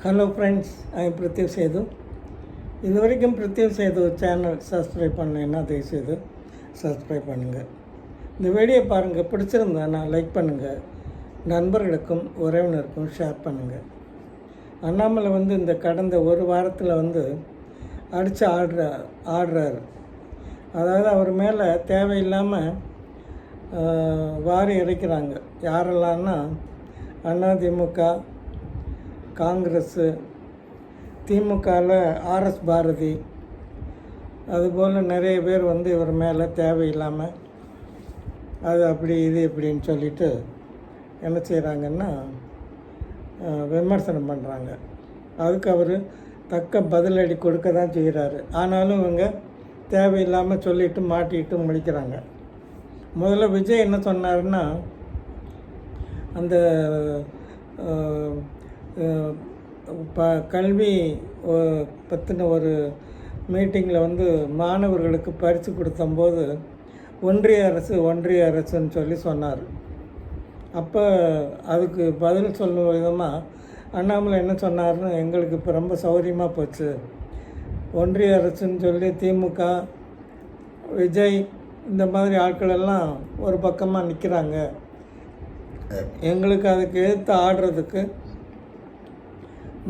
Hello friends I Prithiv Sethu இது வரைக்கும் Prithvi Setu channel subscribe பண்ணலைன்னா தயவுசெய்து சப்ஸ்கிரைப் பண்ணுங்கள் இந்த வீடியோ பாருங்கள் பிடிச்சிருந்தா லைக் பண்ணுங்கள் நண்பர்களுக்கும் உறவினருக்கும் ஷேர் பண்ணுங்கள் அண்ணாமலை வந்து இந்த கடந்த ஒரு வாரத்தில் வந்து அடித்து ஆடுற ஆடுறாரு. அதாவது அவர் மேலே தேவையில்லாமல் வாரி இறைக்கிறாங்க. யாரெல்லாம்னா அதிமுக காங்கிரஸ்ஸு திமுகவில் ஆர்எஸ் பாரதி அதுபோல் நிறைய பேர் வந்து இவர் மேலே தேவையில்லாமல் அது அப்படி இது இப்படின்னு சொல்லிட்டு என்ன செய்கிறாங்கன்னா விமர்சனம் பண்ணுறாங்க அதுக்கு அவர் தக்க பதிலடி கொடுக்க தான் செய்கிறாரு ஆனாலும் இவங்க தேவையில்லாமல் சொல்லிட்டு மாட்டிட்டு முடிக்கிறாங்க. முதல்ல விஜய் என்ன சொன்னாருன்னா அந்த ப கல்வி பற்றின ஒரு மீட்டிங்கில் வந்து மாணவர்களுக்கு பரிசு கொடுத்தம்போது ஒன்றிய அரசு ஒன்றிய அரசுன்னு சொல்லி சொன்னார். அப்போ அதுக்கு பதில் சொல்லும் விதமாக அண்ணாமலை என்ன சொன்னார்னு எங்களுக்கு இப்போ ரொம்ப சௌகரியமாக போச்சு. ஒன்றிய அரசுன்னு சொல்லி திமுக விஜய் இந்த மாதிரி ஆட்கள் எல்லாம் ஒரு பக்கமாக நிற்கிறாங்க எங்களுக்கு அதுக்கு எதிர்த்து ஆடுறதுக்கு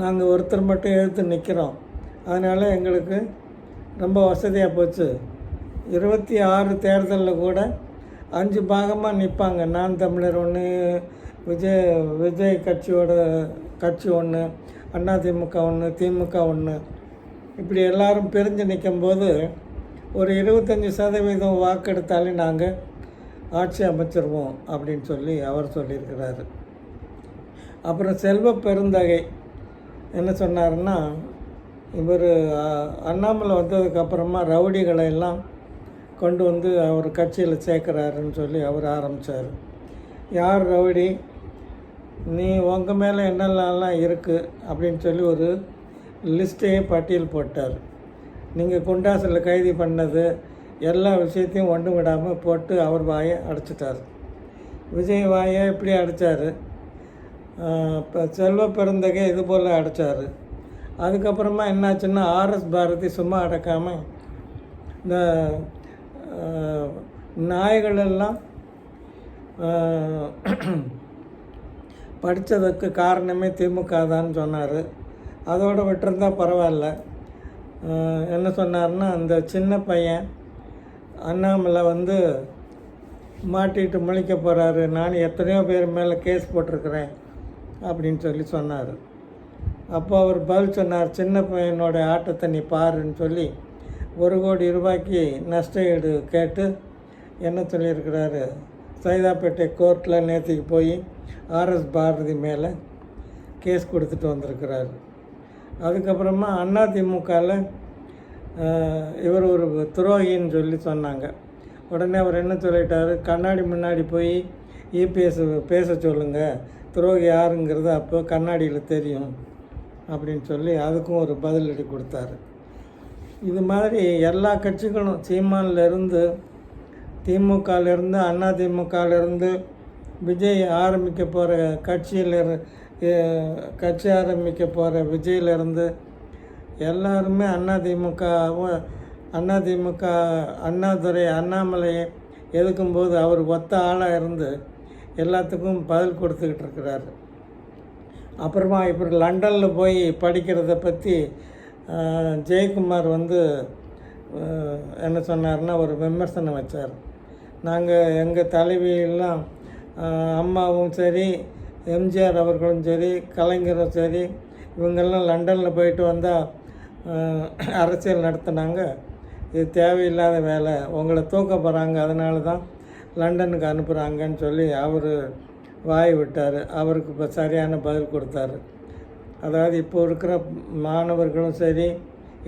நாங்கள் ஒருத்தர் மட்டும் எடுத்து நிற்கிறோம். அதனால் எங்களுக்கு ரொம்ப வசதியாக போச்சு. இருபத்தி ஆறு தேர்தலில் கூட அஞ்சு பாகமாக நிற்பாங்க நான் தமிழர் ஒன்று விஜய் விஜய் கட்சியோட கட்சி ஒன்று அண்ணா திமுக ஒன்று திமுக ஒன்று இப்படி எல்லாரும் பிரிஞ்சு நிற்கும்போது ஒரு இருபத்தஞ்சி சதவீதம் வாக்கெடுத்தாலே நாங்கள் ஆட்சி அமைச்சிருவோம் அப்படின்னு சொல்லி அவர் சொல்லியிருக்கிறாரு. அப்புறம் செல்வ பெருந்தகை. என்ன சொன்னாருன்னா இவர் அண்ணாமலை வந்ததுக்கப்புறமா ரவுடிகளை எல்லாம் கொண்டு வந்து அவர் கட்சியில் சேர்க்குறாருன்னு சொல்லி அவர் ஆரம்பித்தார் யார் ரவுடி? நீ உங்கள் மேலே என்னெல்லாம் இருக்குது அப்படின்னு சொல்லி ஒரு லிஸ்ட்டையே பட்டியல் போட்டார். நீங்கள் குண்டாசில் கைது பண்ணது எல்லா விஷயத்தையும் ஒன்று விடாமல் போட்டு அவர் வாயை அடைச்சிட்டார். விஜய் வாயை இப்படி அடைச்சார்? இப்போ செல்வ பெருந்தகை இது போல் அடைச்சார். அதுக்கப்புறமா என்னாச்சுன்னா ஆர்எஸ் பாரதி சும்மா அடக்காமல் இந்த நாய்களெல்லாம் படித்ததுக்கு காரணமே திமுக தான் சொன்னார். அதோடு விட்டுருந்தா பரவாயில்ல. என்ன சொன்னார்னா அந்த சின்ன பையன் அண்ணாமலை வந்து மாட்டிட்டு முழிக்க போகிறாரு நான் எத்தனையோ பேர் மேலே கேஸ் போட்டிருக்கிறேன். அப்படின்னு சொல்லி சொன்னார். அப்போ அவர் பதில் சொன்னார் சின்ன பையனோட ஆட்டத்தை நீ பாருன்னு சொல்லி ஒரு கோடி ரூபாய்க்கு நஷ்ட ஈடு கேட்டு என்ன சொல்லியிருக்கிறாரு? சைதாப்பேட்டை கோர்ட்டில் நேற்றுக்கு போய் ஆர்எஸ் பாரதி மேலே கேஸ் கொடுத்துட்டு வந்திருக்கிறாரு. அதுக்கப்புறமா அதிமுகவில் இவர் ஒரு துரோகின்னு சொல்லி சொன்னாங்க. உடனே அவர் என்ன சொல்லிட்டாரு? கண்ணாடி முன்னாடி போய் இபிஎஸ் பேச சொல்லுங்கள் துரோகி யாருங்கிறது அப்போ கண்ணாடியில் தெரியும் அப்படின்னு சொல்லி அதுக்கும் ஒரு பதிலடி கொடுத்தாரு. இது மாதிரி எல்லா கட்சிகளும் சீமான்லேருந்து திமுகலேருந்து அதிமுகலேருந்து விஜய் ஆரம்பிக்க போகிற கட்சியில் இரு- கட்சி ஆரம்பிக்க போகிற விஜயிலேருந்து எல்லாருமே அண்ணா திமுக அண்ணாதுரை அண்ணாமலையை எதுக்கும்போது அவர் ஒத்த ஆளாக இருந்து எல்லாத்துக்கும் பதில் கொடுத்துக்கிட்டு இருக்கிறார். அப்புறமா இப்போ லண்டனில் போய் படிக்கிறத பற்றி ஜெயக்குமார் வந்து என்ன சொன்னார்னா ஒரு விமர்சனம் வச்சார். நாங்கள் எங்கள் தலைவியெல்லாம் அம்மாவும் சரி எம்ஜிஆர் அவர்களும் சரி கலைஞரும் சரி இவங்கெல்லாம் லண்டனில் போயிட்டு வந்தால் அரசியல் நடத்துனாங்க. இது தேவையில்லாத வேலை. உங்களை தூக்க போகிறாங்க அதனால தான் லண்டனுக்கு அனுப்புகிறாங்கன்னு சொல்லி அவர் வாய் விட்டார். அவருக்கு இப்போ சரியான பதில் கொடுத்தாரு. அதாவது இப்போ இருக்கிற மாணவர்களும் சரி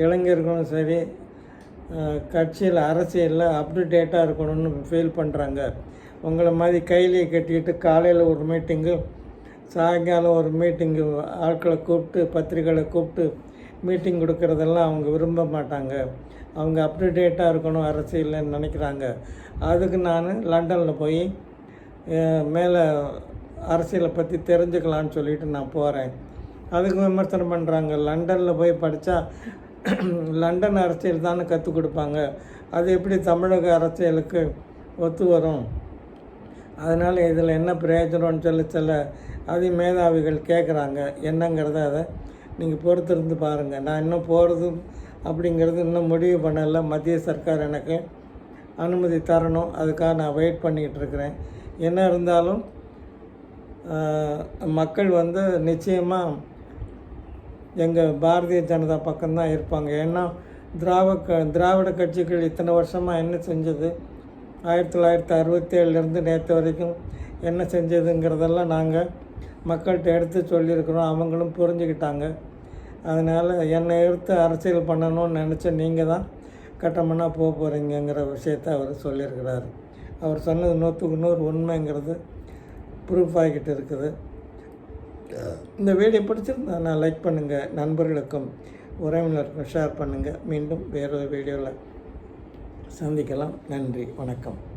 இளைஞர்களும் சரி கட்சியில் அரசியலில் அப்டுடேட்டாக இருக்கணும்னு ஃபீல் பண்ணுறாங்க உங்களை மாதிரி கையிலேயே கட்டிக்கிட்டு காலையில் ஒரு மீட்டிங்கு சாயங்காலம் ஒரு மீட்டிங்கு ஆட்களை கூப்பிட்டு பத்திரிகைகளை கூப்பிட்டு மீட்டிங் கொடுக்கறதெல்லாம் அவங்க விரும்ப மாட்டாங்க. அவங்க அப்டுடேட்டாக இருக்கணும் அரசியல்னு நினைக்கிறாங்க. அதுக்கு நான் லண்டனில் போய் மேலே அரசியலை பற்றி தெரிஞ்சுக்கலான்னு சொல்லிட்டு நான் போகிறேன் அதுக்கு விமர்சனம் பண்ணுறாங்க லண்டனில் போய் படித்தா லண்டன் அரசியல் தானே கற்றுக் கொடுப்பாங்க. அது எப்படி தமிழக அரசியலுக்கு ஒத்து வரும்? அதனால் இதில் என்ன பிரயோஜனம்னு சொல்லி சில அதி மேதாவிகள் கேட்குறாங்க என்னங்கிறத அதை நீங்கள் பொறுத்திருந்து பாருங்கள் நான் இன்னும் போகிறது அப்படிங்கிறது இன்னும் முடிவு பண்ணலை. மத்திய சர்க்கார் எனக்கு அனுமதி தரணும். அதுக்காக நான் வெயிட் பண்ணிக்கிட்டு இருக்கிறேன். என்ன இருந்தாலும் மக்கள் வந்து நிச்சயமாக எங்கள் பாரதிய ஜனதா பக்கம்தான் இருப்பாங்க. ஏன்னா திராவிட க திராவிட கட்சிகள் இத்தனை வருஷமாக என்ன செஞ்சது? ஆயிரத்தி தொள்ளாயிரத்தி அறுபத்தேழுலேருந்து நேற்று வரைக்கும் என்ன செஞ்சதுங்கிறதெல்லாம் நாங்கள் மக்கள்கிட்ட எடுத்து சொல்லியிருக்கிறோம். அவங்களும் புரிஞ்சுக்கிட்டாங்க. அதனால் என்னை எடுத்து அரசியல் பண்ணணும்னு நினச்ச நீங்கள் தான் கட்டமனாக போக போகிறீங்கங்கிற விஷயத்த அவர் சொல்லியிருக்கிறாரு. அவர் சொன்னது நூற்றுக்கு நூறு உண்மைங்கிறது ப்ரூஃப் ஆகிக்கிட்டு இருக்குது. இந்த வீடியோ பிடிச்சிருந்தா நான் லைக் பண்ணுங்கள் நண்பர்களுக்கும் உறவினருக்கும் ஷேர் பண்ணுங்கள் மீண்டும் வேறொரு வீடியோவில் சந்திக்கலாம். நன்றி வணக்கம்.